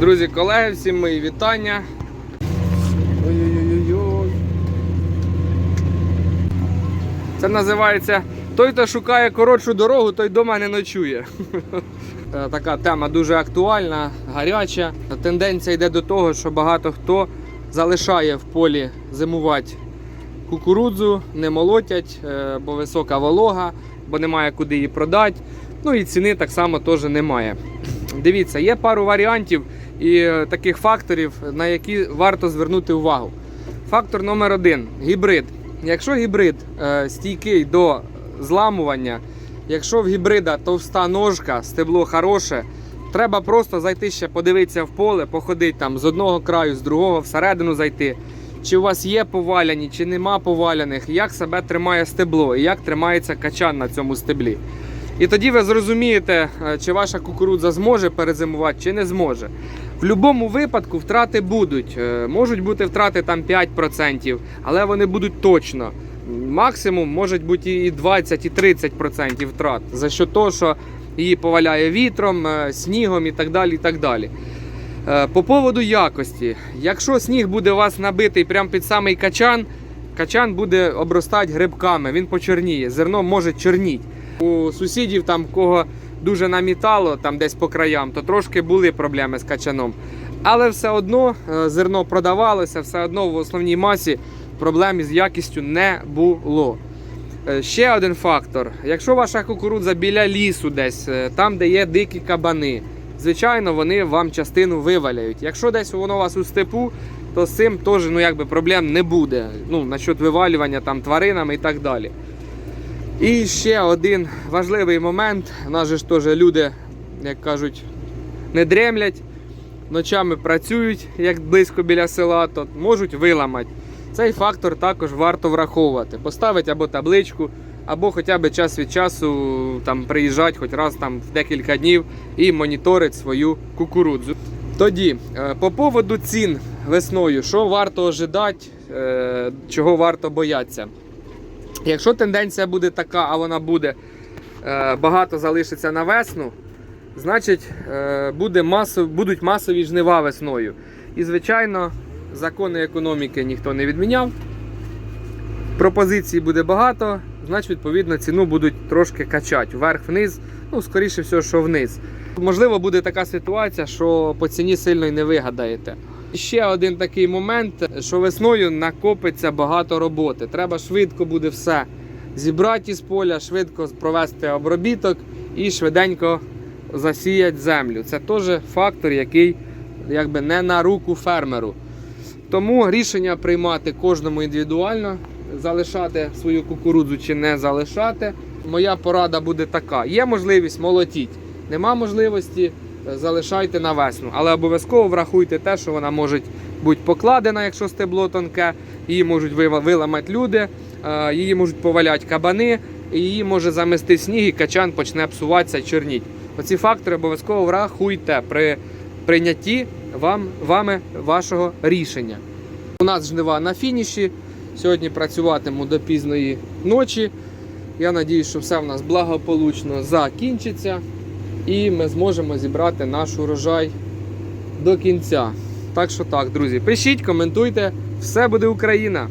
Друзі, колеги, всім мої вітання. Ой-ой-ой. Це називається Той, хто шукає коротшу дорогу, той дома не ночує. Е, Така тема дуже актуальна, гаряча. Тенденція йде до того, що багато хто залишає в полі зимувати кукурудзу, не молотять, е, бо висока волога, бо немає куди її продати. Ну і ціни так само теж немає. Дивіться, є пару варіантів і е, таких факторів, на які варто звернути увагу. Фактор номер один гібрид. Якщо гібрид е, стійкий до зламування, якщо в гібрида товста ножка, стебло хороше, треба просто зайти ще подивитися в поле, походити там з одного краю, з другого, всередину зайти. Чи у вас є поваляні, чи нема поваляних, як себе тримає стебло і як тримається качан на цьому стеблі. І тоді ви зрозумієте, е, чи ваша кукурудза зможе перезимувати, чи не зможе. В будь-якому випадку втрати будуть. Е, Можуть бути втрати там 5%, але вони будуть точно. Максимум можуть бути і 20, і 30% втрат за що того, що її поваляє вітром, е, снігом і так далі. І так далі. Е, По поводу якості, якщо сніг буде у вас набитий прямо під самий качан, качан буде обростати грибками, він почорніє, зерно може чорніти. У сусідів, там кого дуже намітало, там десь по краям, то трошки були проблеми з качаном. Але все одно е, зерно продавалося, все одно в основній масі проблем із якістю не було. Е, Ще один фактор: якщо ваша кукурудза біля лісу, десь е, там, де є дикі кабани, звичайно, вони вам частину виваляють. Якщо десь воно у вас у степу, то з цим теж ну, проблем не буде. Ну, насчет вивалювання там тваринами і так далі. І ще один важливий момент. У нас же ж теж люди, як кажуть, не дремлять, ночами працюють, як близько біля села, то можуть виламати. Цей фактор також варто враховувати. Поставити або табличку, або хоча б час від часу там, приїжджати хоч раз там, в декілька днів і моніторити свою кукурудзу. Тоді, е, по поводу цін весною, що варто ожидати, е, чого варто боятися. Якщо тенденція буде така, а вона буде, е, багато залишиться на весну, значить е, буде масов, будуть масові жнива весною. І, звичайно, закони економіки ніхто не відміняв. Пропозицій буде багато, значить, відповідно, ціну будуть трошки качати вверх-вниз, ну, скоріше всього, що вниз. Можливо, буде така ситуація, що по ціні сильно й не вигадаєте. Ще один такий момент, що весною накопиться багато роботи. Треба швидко буде все зібрати із поля, швидко провести обробіток і швиденько засіяти землю. Це теж фактор, який якби не на руку фермеру. Тому рішення приймати кожному індивідуально, залишати свою кукурудзу чи не залишати. Моя порада буде така: є можливість молотіть, нема можливості залишайте на весну. Але обов'язково врахуйте те, що вона може бути покладена, якщо стебло тонке, її можуть виламати люди, е, її можуть поваляти кабани, її може замести сніг, і качан почне псуватися, чорніть. Оці фактори обов'язково врахуйте при прийнятті вам, вами вашого рішення. У нас жнива на фініші. Сьогодні працюватиму до пізної ночі. Я сподіваюся, що все в нас благополучно закінчиться. І ми зможемо зібрати наш урожай до кінця. Так що так, друзі, пишіть, коментуйте. Все буде Україна!